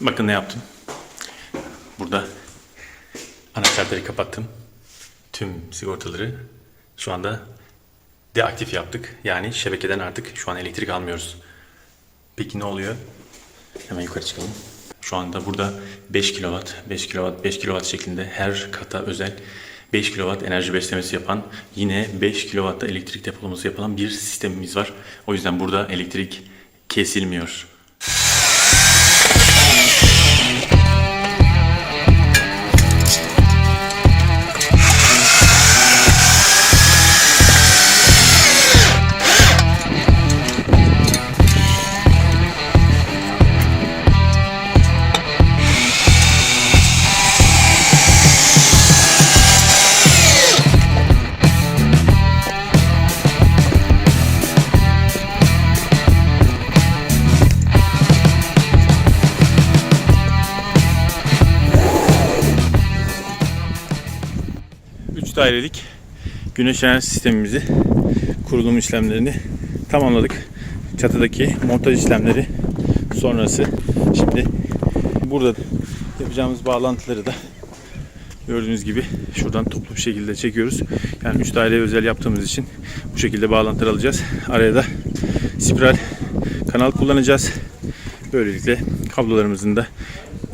Bakın ne yaptım. Burada anahtarları kapattım. Tüm sigortaları şu anda deaktif yaptık. Yani şebekeden artık şu an elektrik almıyoruz. Peki ne oluyor? Hemen yukarı çıkalım. Şu anda burada 5 kW, 5 kW, 5 kW şeklinde her kata özel 5 kW enerji beslemesi yapan, yine 5 kW'da elektrik depolaması yapılan bir sistemimiz var. O yüzden burada elektrik kesilmiyor. Dairelik güneş enerji sistemimizi kurulum işlemlerini tamamladık. Çatıdaki montaj işlemleri sonrası şimdi burada yapacağımız bağlantıları da gördüğünüz gibi şuradan toplu bir şekilde çekiyoruz. Yani 3 daireye özel yaptığımız için bu şekilde bağlantılar alacağız. Araya da spiral kanal kullanacağız. Böylelikle kablolarımızın da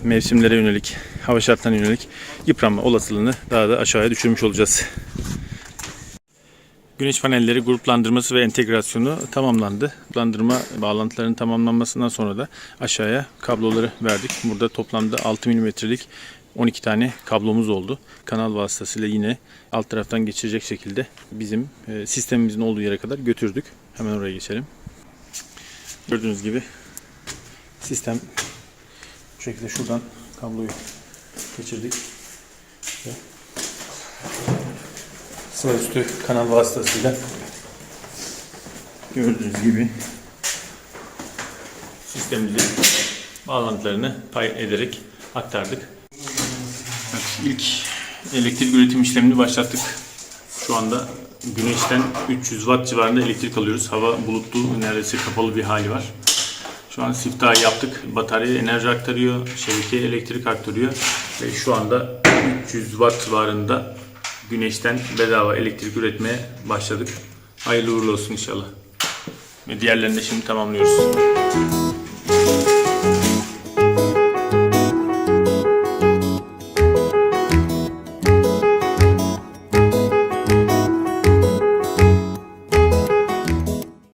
mevsimlere yönelik, hava şartlarına yönelik yıpranma olasılığını daha da aşağıya düşürmüş olacağız. Güneş panelleri gruplandırması ve entegrasyonu tamamlandı. Gruplandırma bağlantılarının tamamlanmasından sonra da aşağıya kabloları verdik. Burada toplamda 6 mm'lik 12 tane kablomuz oldu. Kanal vasıtasıyla yine alt taraftan geçirecek şekilde bizim e, sistemimizin olduğu yere kadar götürdük. Hemen oraya geçelim. Gördüğünüz gibi sistem şekilde şuradan kabloyu geçirdik. Ve sıva üstü kanal vasıtasıyla gördüğünüz gibi sistemimizin bağlantılarını pay ederek aktardık. Evet, ilk elektrik üretim işlemini başlattık. Şu anda güneşten 300 watt civarında elektrik alıyoruz. Hava bulutlu, neredeyse kapalı bir hali var. Şu an siftahı yaptık. Bataryaya enerji aktarıyor, şebekeye elektrik aktarıyor. Ve şu anda 300 watt civarında güneşten bedava elektrik üretmeye başladık. Hayırlı uğurlu olsun inşallah. Ve diğerlerini de şimdi tamamlıyoruz.